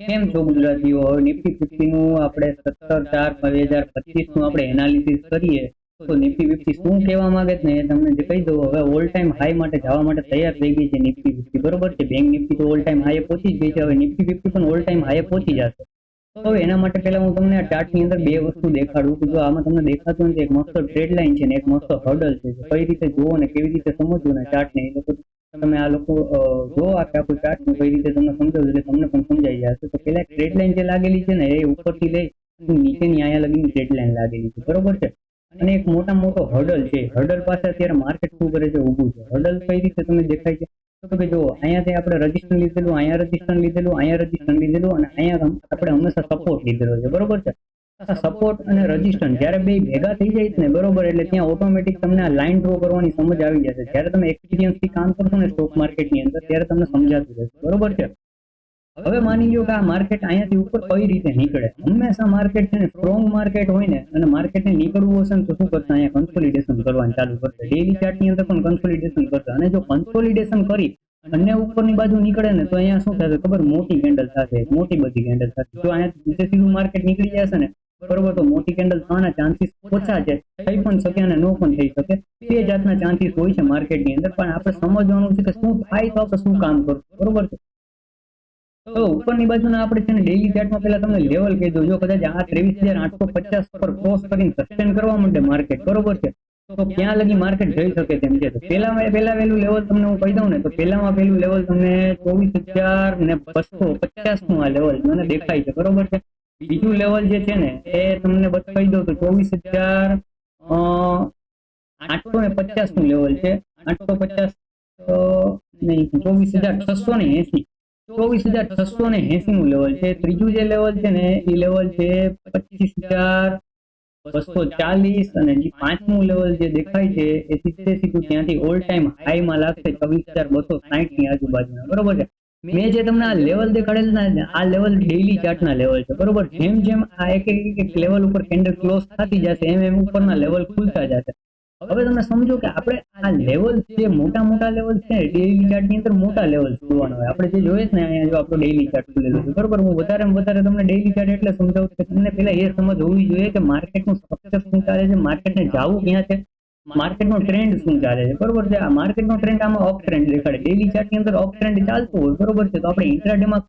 કેમ છો ગુજરાતીઓ? નિફ્ટી ફિફ્ટી નું આપણે સત્તર ચાર બે હજાર પચીસનું આપણે એનાલિસિસ કરીએ, તો નિફ્ટી ફિફ્ટી શું કહેવા માંગે છે ને તમને જે કહી દઉં, હવે ઓલ ટાઈમ હાઈ માટે જવા માટે તૈયાર થઈ ગઈ છે નિફ્ટી ફિફ્ટી, બરોબર છે? બેંક નિફ્ટી તો ઓલ ટાઈમ હાઈ પહોંચી જ ગઈ છે, હવે નિફ્ટી ફિફ્ટી પણ ઓલ ટાઈમ હાઈ પહોંચી જશે. તો એના માટે પહેલા હું તમને આ ચાર્ટની અંદર બે વસ્તુ દેખાડું કે જો આમાં તમને દેખાતું નથી એક મસ્ત ટ્રેડ લાઈન છે ને, એક મસ્ત હર્ડલ છે. કઈ રીતે જોવો ને, કેવી રીતે સમજવું ને ચાર્ટ ને, એ લોકો તમે આ લોકો જો આખે આખું ચાર્ટ કઈ રીતે તમને સમજાવું એટલે તમને પણ સમજાઈ જશે તો પેલા ટ્રેડ લાઈન જે લાગેલી છે ને, એ ઉપરથી લઈ નીચેની અહીંયા લગી ટ્રેડ લાઈન લાગેલી છે, બરોબર છે? અને એક મોટા મોટો હર્ડલ છે હર્ડલ પાસે અત્યારે માર્કેટ શું કરે છે, ઊભું છે. હર્ડલ કઈ રીતે તમને દેખાય છે? તો કે જો અહીંયાથી આપણે રજિસ્ટર લીધેલું, અહીંયા રજિસ્ટર લીધેલું, અહીંયા રજિસ્ટર લીધેલું અને અહીંયા આપણે હંમેશા સપોર્ટ લીધેલો છે, બરોબર છે? સપોર્ટ અને રેઝિસ્ટન્સ જ્યારે બે ભેગા થઈ જાય ને, બરોબર, એટલે ત્યાં ઓટોમેટિક તમને આ લાઈન ડ્રો કરવાની સમજ આવી જશે. જ્યારે તમે એક્સપિરિયન્સથી કામ કરશો ને સ્ટોક માર્કેટની અંદર, ત્યારે તમને સમજાતું રહેશે. બરોબર છે? હવે માની લો કે આ માર્કેટ અહીંયાથી ઉપર કઈ રીતે નીકળે? હંમેશા માર્કેટ છે ને સ્ટ્રોંગ માર્કેટ હોય ને, અને માર્કેટને નીકળવું હશે ને, તો શું કરશે? અહીંયા કન્સોલિડેશન કરવાનું ચાલુ કરશે. ડેલી ચાર્ટની અંદર પણ કન્સોલિડેશન કરશે. અને જો કન્સોલિડેશન કરી અને ઉપરની બાજુ નીકળે ને, તો અહીંયા શું થશે ખબર? મોટી કેન્ડલ થશે, મોટી બધી કેન્ડલ થશે. જો અહીંયા નીચે સીધું માર્કેટ નીકળી જશે ને બરોબર તો મોટી કેન્ડલ થવાના ચાન્સીસ ઓછા છે. થઈ પણ શકે અને નો પણ થઈ શકે. બે જાતના ચાન્સીસ હોય છે માર્કેટની અંદર. પણ આપણે સમજવાનું છે કે શું થાય તો શું કામ કરવું. બરોબર છે? તો ઉપરની બાજુના આપણે છે ને ડેલી ચાર્ટમાં પહેલા તમને લેવલ કહી દઉં. જો કદાચ આ ત્રેવીસ હજાર આઠસો પચાસ પર ક્રોસ કરીને સસ્ટેન કરવા માંડે માર્કેટ બરોબર છે? તો ક્યાં લગી માર્કેટ જઈ શકે તેમ છે. પેલા પેલા પહેલું લેવલ તમને હું કહી દઉં ને, તો પહેલામાં પહેલું લેવલ તમને ચોવીસ હજાર ને બસો પચાસનું આ લેવલ મને દેખાય છે. બરોબર છે? બીજું લેવલ જે છે ને, એ તમને બતાવી દઉં તો ચોવીસ હજાર આઠસો ને પચાસનું લેવલ છે. આઠસો પચાસ નહીં, ચોવીસ હજાર છસો ને એસી ચોવીસ હજાર છસો ને એસી નું લેવલ છે. ત્રીજું જે લેવલ છે ને, એ લેવલ છે પચીસ હજાર બસો ચાલીસ અને પાંચમું લેવલ જે દેખાય છે, એ સિત્તેર સીધું ત્યાંથી ઓલ ટાઈમ હાઈમાં લાગશે ચોવીસ હજાર બસો સાહીઠની આજુબાજુના બરોબર છે? મેં જે તમને આ લેવલ દેખાડેલ ને આ લેવલ ડેઈલી ચાર્ટના લેવલ છે, બરોબર? જેમ જેમ આ એક એક લેવલ ઉપર કેન્ડલ ક્લોઝ થતી જશે, એમ એમ ઉપરના લેવલ ખુલતા જશે. હવે તમે સમજો કે આપણે આ લેવલ જે મોટા મોટા લેવલ છે ડેઈલી ચાર્ટની અંદર મોટા લેવલ જોવાના હોય. આપણે જે જોઈએ છે ને અહીંયા જો આપણો ડેઈલી ચાર્ટ ખુલેલો છે, બરોબર? હું વધારે વધારે તમને ડેઈલી ચાર્ટ એટલે સમજાવું કે તમને પહેલા એ સમજ હોવી જોઈએ કે માર્કેટનું સ્ટ્રક્ચર શું ચાલે છે માર્કેટને જવું ક્યાં છે? માર્કેટનો ટ્રેન્ડ શું ચાલે છે? બરોબર છે? આ માર્કેટનો ટ્રેન્ડ આમાં અપ ટ્રેન્ડ દેખાડે. ડેલી ચાર્ટની અંદર અપ ટ્રેન્ડ ચાલતો હોય, બરોબર છે? તો આપણે ઇન્ટ્રાડેમાં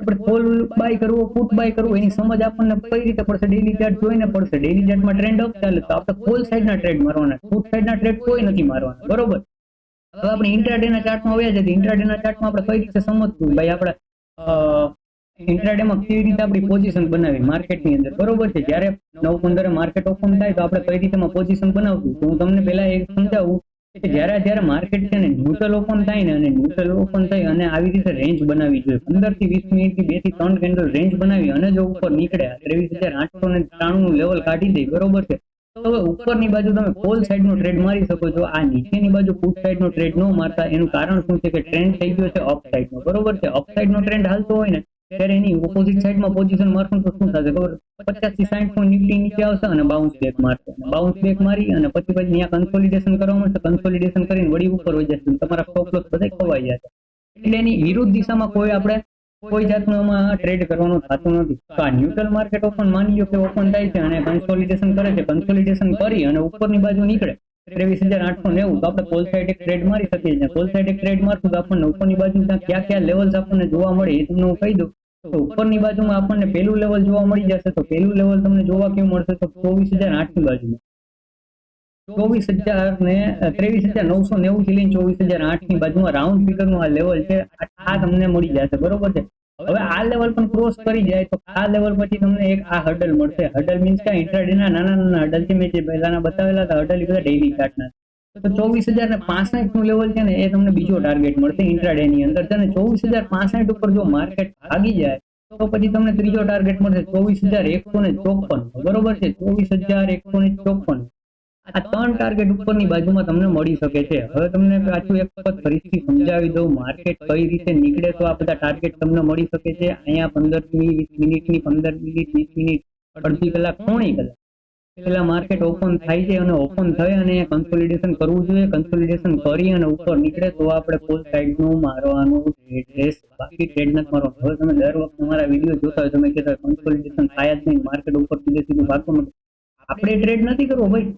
આપણે કોલ બાય કરવો ફૂટ બાય કરવું, એની સમજ આપણને કઈ રીતે પડશે? ડેલી ચાર્ટ જોઈને પડશે. ડેલી ચાર્ટમાં ટ્રેન્ડ અપ ચાલે, તો આપણે કોલ સાઈડના ટ્રેડ મારવાના. પુટ સાઈડના ટ્રેડ કોઈ નથી મારવાના. બરોબર? હવે આપણે ઇન્ટ્રાડેના ચાર્ટમાં આવ્યા છે ઇન્ટ્રાડેના ચાર્ટમાં આપણે કઈ રીતે સમજવું? ભાઈ, આપણે ઇન્ટ્રાડેમાં કેવી રીતે આપણી પોઝિશન બનાવી? માર્કેટની અંદર. બરોબર છે. જ્યારે નવ પંદરે માર્કેટ ઓપન થાય તો આપણે કઈ રીતે પોઝિશન બનાવશું? તો હું તમને પહેલા એક સમજાવું કે જ્યારે જ્યારે માર્કેટ છે ને ન્યુટ્રલ ઓપન થાય ને અને ન્યુટ્રલ ઓપન થાય અને આવી રીતે રેન્જ બનાવી જોઈએ. પંદરથી વીસ મિનિટથી બેથી ત્રણ કેન્ડલ રેન્જ બનાવી અને જો ઉપર નીકળે ત્રેવીસ હજાર આઠસો ને ત્રાણું લેવલ કાઢી દે. બરોબર છે? તો હવે ઉપરની બાજુ તમે ફોલ સાઈડ નો ટ્રેડ મારી શકો છો. આ નીચેની બાજુ પુટ સાઈડ નો ટ્રેડ ન મારતા. એનું કારણ શું છે કે ટ્રેન્ડ થઈ ગયો છે અપ સાઈડ નો. બરોબર છે? અપ સાઈડ નો ટ્રેન્ડ હાલતો હોય ને ત્યારે એની ઓપોઝિટ સાઈડમાં પોઝિશન મારશું તો શું થશે ખબર? પચાસથી સાઠ પોઈન્ટ નિફ્ટી નીચે આવશે અને બાઉન્સ બેક મારશે. બાઉન્સ બેક મારી અને પછી પછી અહીંયા કન્સોલિડેશન કરવા મળશે. કન્સોલિડેશન કરીને વળી ઉપર હોય જશે. તમારા સ્ટોપ લોસ બધા ખોવાઈ જશે એટલે એની વિરુદ્ધ દિશામાં કોઈ આપણે કોઈ જાતનું આમાં ટ્રેડ કરવાનું થતું નથી. તો આ ન્યુટ્રલ માર્કેટ ઓપન માની લો કે ઓપન થાય છે અને કન્સોલિડેશન કરે છે. કન્સોલિડેશન કરી અને ઉપરની બાજુ નીકળે. ત્રેવીસ હજાર આઠસો નેવું. તો આપણે કોલ સાઈડ એક ટ્રેડ મારી શકીએ છીએ. કોલ સાઈડ એક ટ્રેડ મારશું તો આપણને ઉપરની બાજુ ક્યાં ક્યાં લેવલ્સ આપણને જોવા મળે એ તમને હું કહી દઉં. તો ઉપરની બાજુમાં આપણને પેલું લેવલ જોવા મળી જશે તો પેલું લેવલ તમને જોવા કેવું મળશે તો ચોવીસ હજાર આઠની બાજુમાં. ચોવીસ હજાર ને ત્રેવીસ હજાર નવસો નેવું થી લઈને ચોવીસ હજાર આઠની બાજુમાં રાઉન્ડ ફિગરનું આ લેવલ છે, આ તમને મળી જશે, બરોબર છે? હવે આ લેવલ પણ ક્રોસ કરી જાય તો આ લેવલ પછી તમને એક આ હર્ડલ મળશે. હર્ડલ મીન્સ કે ઇન્ટ્રાડે ના નાના નાના હર્ડલ છે, મેં જે પહેલાના બતાવેલા હતા હર્ડલ એ બધા ડેઇલી ચાર્ટના તો ચોવીસ હજાર ને પાસઠનું લેવલ છે ને, એ તમને બીજો ટાર્ગેટ મળશે ઇન્ટ્રાડે ની અંદર. છે ને ચોવીસ હજાર પાસઠ ઉપર જો માર્કેટ ભાગી જાય, તો પછી તમને ત્રીજો ટાર્ગેટ મળશે ચોવીસ હજાર એકસો ને ચોપન. બરોબર છે? ચોવીસ હજાર એકસો ને ચોપન. આ ત્રણ ટાર્ગેટ ઉપરની બાજુમાં તમને મળી શકે છે. હવે તમને પાછું એક વખત ફરીથી સમજાવી દઉં માર્કેટ કઈ રીતે નીકળે તો આ બધા ટાર્ગેટ તમને મળી શકે છે. અહીંયા પંદર મિનિટની, પંદર મિનિટ, વીસ મિનિટ, અડધી કલાક, પોણી કલાક. પેલા માર્કેટ ઓપન થાય છે અને ઓપન થઈ અને કન્સોલિડેશન કરવું જોઈએ. કન્સોલિડેશન કરી અને ઉપર નીકળે તો આપણે ફૂલ સાઈડનું મારવાનું ટ્રેડ બાકી ટ્રેડ નથી મારવાનું. હવે તમે દર વખતે મારા વીડિયો જોતા હોય, તમે કહેતા કન્સોલિડેશન થાય જ નહીં. માર્કેટ ઉપર સીધે સીધું ભાગવાનું આપણે ટ્રેડ નથી કરવો ભાઈ.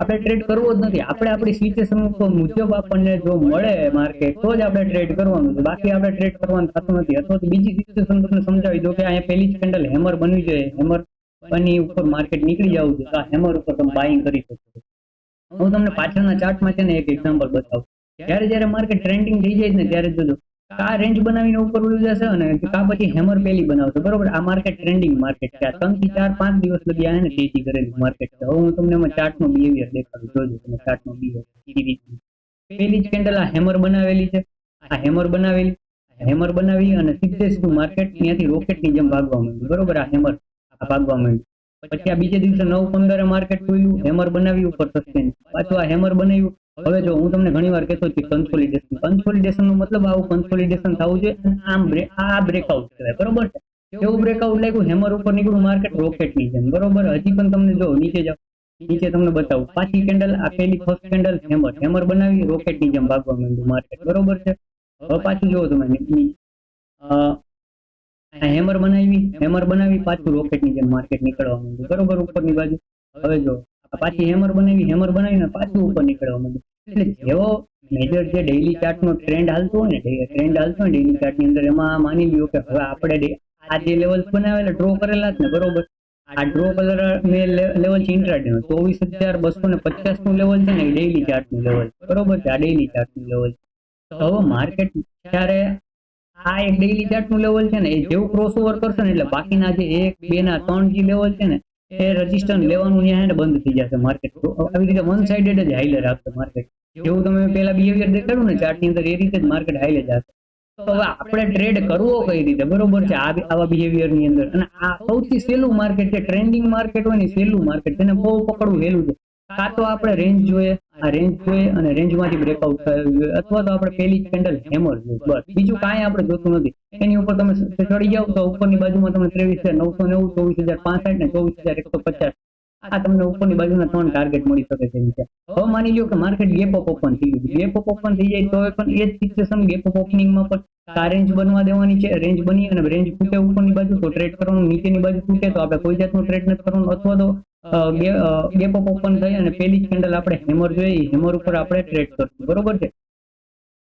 આપણે ટ્રેડ કરવો જ નથી. આપણે આપણી સિચ્યુએશન મુજબ આપણને જો મળે માર્કેટ તો જ આપણે ટ્રેડ કરવાનું છે. બાકી આપણે ટ્રેડ કરવાનું થતું નથી. અથવા તો બીજી સિચ્યુએશન તમને સમજાવી દો કે અહીંયા પેલી જ કેન્ડલ હેમર બનવી જોઈએ. હેમર બની ઉપર માર્કેટ નીકળી જવું છે આ હેમર ઉપર તમે બાઇંગ કરી શકો છો. હું તમને પાછળના ચાર્ટમાં છે ને એક એક્ઝામ્પલ બતાવું. જ્યારે જ્યારે માર્કેટ ટ્રેન્ડિંગ થઈ જાય ને ત્યારે જોજો. આ રેન્જ બનાવીને ઉપર ઉડી જશે અને કા પછી હેમર પેલી બનાવશે. બરોબર? આ માર્કેટ ટ્રેન્ડિંગ માર્કેટ છે. ત્રણથી ચાર પાંચ દિવસ લગી આ ને તેજી કરેલી માર્કેટ છે. હવે હું તમને એમાં ચાર્ટ નો બિહેવિયર દેખાડું. જોજો તમે ચાર્ટનો બિહેવિયર પેલી જ કેન્ડલ આ હેમર બનાવેલી છે. આ હેમર બનાવેલી. હેમર બનાવી અને સીધે સીધું માર્કેટ ત્યાંથી રોકેટની જેમ ભાગવા માંડ્યું. બરોબર? આ હેમર ભાગવા માંડ્યું. પછી આ બીજે દિવસે નવ પંદરે માર્કેટ ખુલ્યું હેમર બનાવી ઉપર સસ્ટેન પાછું આ હેમર બનાવ્યું. હવે જો હું તમને ઘણી વાર કહેતો છું કન્સોલિડેશન કન્સોલિડેશન નો મતલબ આવું કન્સોલિડેશન થવું છે આમ આ બ્રેકઆઉટ કહેવાય. બરોબર છે? કેવું બ્રેકઆઉટ લાગ્યું હેમર ઉપર નીકળ્યું માર્કેટ રોકેટની જેમ. બરોબર? હજી પણ તમને જો, નીચે જાઓ. નીચે તમને બતાવું. પાછી કેન્ડલ આ પેલી ફર્સ્ટ કેન્ડલ હેમર હેમર બનાવી રોકેટની જેમ ભાગવા માંડ્યું માર્કેટ બરોબર છે? હવે પાછું જોવો તમે હેમર બનાવી હેમર બનાવી પાછું રોકેટની જેમ માર્કેટ નીકળવા માંડ્યું. બરોબર ઉપરની બાજુ? હવે જો પાછી હેમર બનાવી હેમર બનાવીને પાછું ઉપર નીકળવા માંડ્યું. એટલે જેવો મેજર જે ડેઇલી ચાર્ટ નો ટ્રેન્ડ હાલતો હોય ને ટ્રેન્ડ હાલતો હોય ડેઇલી ચાર્ટની અંદર એમાં માની લ્યો કે હવે આપણે આ જે લેવલ બનાવેલા ડ્રો કરેલા જ ને, બરોબર? આ ડ્રો કલર મેં લેવલ છે ઇન્ટ્રાડે નો, ચોવીસ હજાર બસો ને પચાસનું લેવલ છે ને, એ ડેઇલી ચાર્ટનું લેવલ બરોબર છે? આ ડેઇલી ચાર્ટનું લેવલ તો હવે માર્કેટ જ્યારે આ એક ડેઈલી ચાર્ટનું લેવલ છે ને, એ જેવું ક્રોસ ઓવર કરશે ને, એટલે બાકીના જે એક, બે ના ત્રણ જે લેવલ છે ને, એ રજિસ્ટર લેવાનું ત્યાં એને બંધ થઈ જશે માર્કેટ આવી રીતે વન સાઇડેડ જ હાઈલે રાખશે માર્કેટ જેવું તમે પેલા બિહેવિયર દેખાડ્યું ને ચાર્ટની અંદર એ રીતે જ માર્કેટ હાઈલે જશે તો હવે આપણે ટ્રેડ કરવો કઈ રીતે? બરોબર છે આવા બિહેવિયરની અંદર. અને આ સૌથી સહેલું માર્કેટ છે ટ્રેન્ડિંગ માર્કેટ હોય ને સહેલું માર્કેટ તેને બહુ પકડવું સહેલું છે. કાં તો આપણે રેન્જ જોઈએ, આ રેન્જ જોઈએ અને રેન્જમાંથી બ્રેકઆઉટ થયું જોઈએ. અથવા તો આપણે પેલી કેન્ડલ હેમર જોઈએ, બસ. બીજું કાંઈ આપણે જોતું નથી. એની ઉપર તમે ચડી જાવ તો ઉપરની બાજુમાં તમે ત્રેવીસ હજાર નવસો નેવું, ચોવીસ હજાર પાંસઠ ને ચોવીસ હજાર એકસો પચાસ. આ તમને ઉપરની બાજુના ત્રણ ટાર્ગેટ મળી શકે છે હવે માની લો કે માર્કેટ ગેપ અપ ઓપન થઈ ગયું. ગેપ અપ ઓપન થઈ જાય તો પણ એ જ સિચ્યુએશન ગેપ અપ ઓપનિંગમાં પણ. આ રેન્જ બનવા દેવાની છે રેન્જ બની અને રેન્જ ફૂટે ઉપરની બાજુ તો ટ્રેડ કરવાનું, નીચેની બાજુ ફૂટે તો આપણે કોઈ જાતનું ટ્રેડ નથી કરવાનું. અથવા તો ગેપ અપ ઓપન થઈ અને પહેલી કેન્ડલ આપણે હેમર જોઈએ હેમર ઉપર આપણે ટ્રેડ કરશું. બરોબર છે?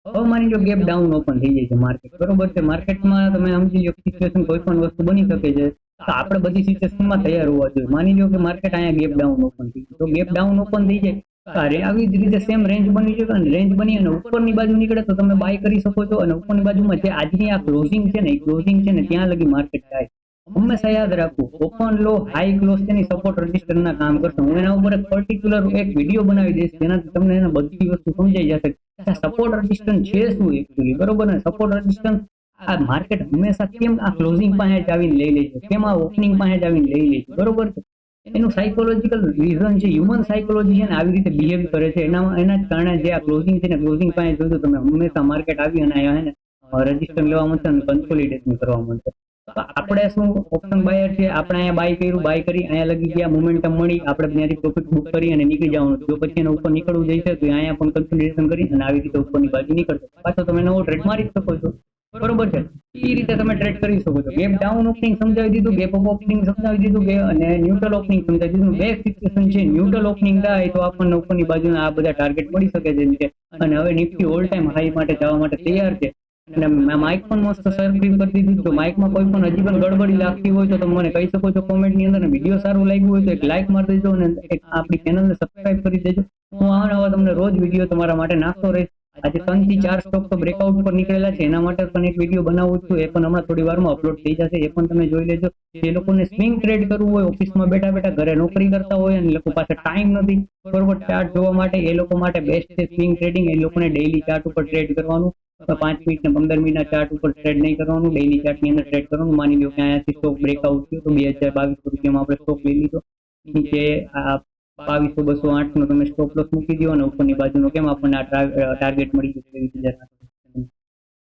હવે માની લો ગેપ ડાઉન ઓપન થઈ જાય છે માર્કેટ બરોબર છે? માર્કેટમાં તમે સમજી લો સિચ્યુએશન કોઈ પણ વસ્તુ બની શકે છે. તો આપણે બધી સિચ્યુએશનમાં તૈયાર હોવા જોઈએ. માની લો કે માર્કેટ અહીંયા ગેપ ડાઉન ઓપન થઈ તો ગેપ ડાઉન ઓપન થઈ જાય. તો આવી જ રીતે સેમ રેન્જ બની શકે અને રેન્જ બની અને ઉપરની બાજુ નીકળે તો તમે બાય કરી શકો છો અને ઉપરની બાજુમાં જે આજની આ ક્લોઝિંગ છે ને, એ ક્લોઝિંગ છે ને, ત્યાં લગી માર્કેટ જાય. હંમેશા યાદ રાખવું ઓપન લો હાઈ ક્લોઝ તેની સપોર્ટ રજિસ્ટર ના કામ કરશે. હું એના ઉપર એક પર્ટિક્યુલર એક વીડિયો બનાવી દઈશ, જેનાથી તમને એને બધી વસ્તુ સમજાઈ જશે. સપોર્ટ રજીસ્ટન્સ છે શું એકચ્યુઅલી બરોબર ને? સપોર્ટ રજીસ્ટન્સ આ માર્કેટ હંમેશા કેમ આ ક્લોઝિંગ પાસે આવીને લઈ લે છે? કેમ આ ઓપનિંગ પાસે જ આવીને લઈ લે છે? બરોબર છે? એનું સાયકોલોજીકલ રીઝન છે હ્યુમન સાયકોલોજી છે ને આવી રીતે બિહેવ કરે છે. એના એના કારણે જે આ ક્લોઝિંગ છે ને ક્લોઝિંગ પાસે જોજો તમે, હંમેશા માર્કેટ આવી અને અહીંયા ને રજિસ્ટર લેવા મળશે અને કન્સોલિડેશન કરવા મળશે. આપણે શું ઓપન બાયર છે? આપણે અહીંયા બાય કર્યું બાય કરી, અહીંયા લગી ગયા મોમેન્ટમ મળી. આપણે ત્યાંથી પ્રોફિટ બુક કરી અને નીકળી જવાનું. જો પછી એને ઉપર નીકળવું જઈશે તો અહીંયા પણ કન્સોલિડેશન કરી અને આવી રીતે ઉપરની બાજુ નીકળશે. પાછો તમે નવો ટ્રેડ મારી શકો છો. બરોબર છે? એ રીતે તમે ટ્રેડ કરી શકો છો. ગેપ ડાઉન ઓપનિંગ સમજાવી દીધું ગેપ અપ ઓપનિંગ સમજાવી દીધું કે અને ન્યુટ્રલ ઓપનિંગ સમજાવી દીધું. બે સિચ્યુએશન છે. ન્યુટ્રલ ઓપનિંગ થાય તો આપણને ઉપરની બાજુના આ બધા ટાર્ગેટ મળી શકે છે અને હવે નિફ્ટી ઓલ ટાઈમ હાઈ માટે જવા માટે તૈયાર છે. અને મેં માઇક પણ મસ્ત સર્વિસ કરી દીધું. તો માઇકમાં કોઈ પણ હજી પણ ગડબડી લાગતી હોય તો તમે મને કહી શકો છો કોમેન્ટની અંદર. વીડિયો સારું લાગ્યું હોય તો એક લાઇક મારી દેજો અને આપણી ચેનલને સબસ્ક્રાઇબ કરી દેજો. હું આવા તમને રોજ વીડિયો તમારા માટે નાખતો રહીશ. આજે ત્રણથી ચાર સ્ટોક તો બ્રેકઆઉટ પર નીકળેલા છે. એના માટે પણ એક વીડિયો બનાવું છું. એ પણ હમણાં થોડી વારમાં અપલોડ થઈ જશે. એ પણ તમે જોઈ લેજો. જે લોકોને સ્વિંગ ટ્રેડ કરવું હોય ઓફિસમાં બેઠા બેઠા ઘરે નોકરી કરતા હોય અને લોકો પાસે ટાઈમ નથી. બરોબર ચાર્ટ જોવા માટે એ લોકો માટે બેસ્ટ છે સ્વિંગ ટ્રેડિંગ એ લોકોને ડેઈલી ચાર્ટ ઉપર ટ્રેડ કરવાનું. પાંચ મિનિટ ને પંદર મિનિટના ચાર્ટ ઉપર ટ્રેડ નહીં કરવાનું ડેલી ચાર્ટની અંદર ટ્રેડ કરવાનું. માની લો કે અહીંયાથી સ્ટોક બ્રેકઆઉટ થયો તો બે હજાર બાવીસો રૂપિયામાં આપણે સ્ટોક લઈ લીધો. નીચે બાવીસો, બસો આઠ નો તમે સ્ટોપ લોસ મૂકી દો અને ઉપરની બાજુનો કેમ આપણને આ ટાર્ગેટ મળી જશે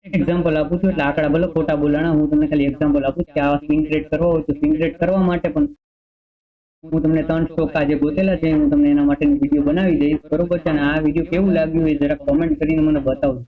એક્ઝામ્પલ આપું છું એટલે આંકડા ભલે ખોટા બોલાણા, હું તમને ખાલી એક્ઝામ્પલ આપું કે આ સ્વિંગ ટ્રેડ કરવા હોય તો સ્વિંગ ટ્રેડ કરવા માટે પણ હું તમને ત્રણ સ્ટોક આજે ગોતેલા છે, હું તમને એના માટેનો વીડિયો બનાવી દઈશ. બરોબર છે? અને આ વીડિયો કેવું લાગ્યું એ જરા કોમેન્ટ કરીને મને બતાવજો.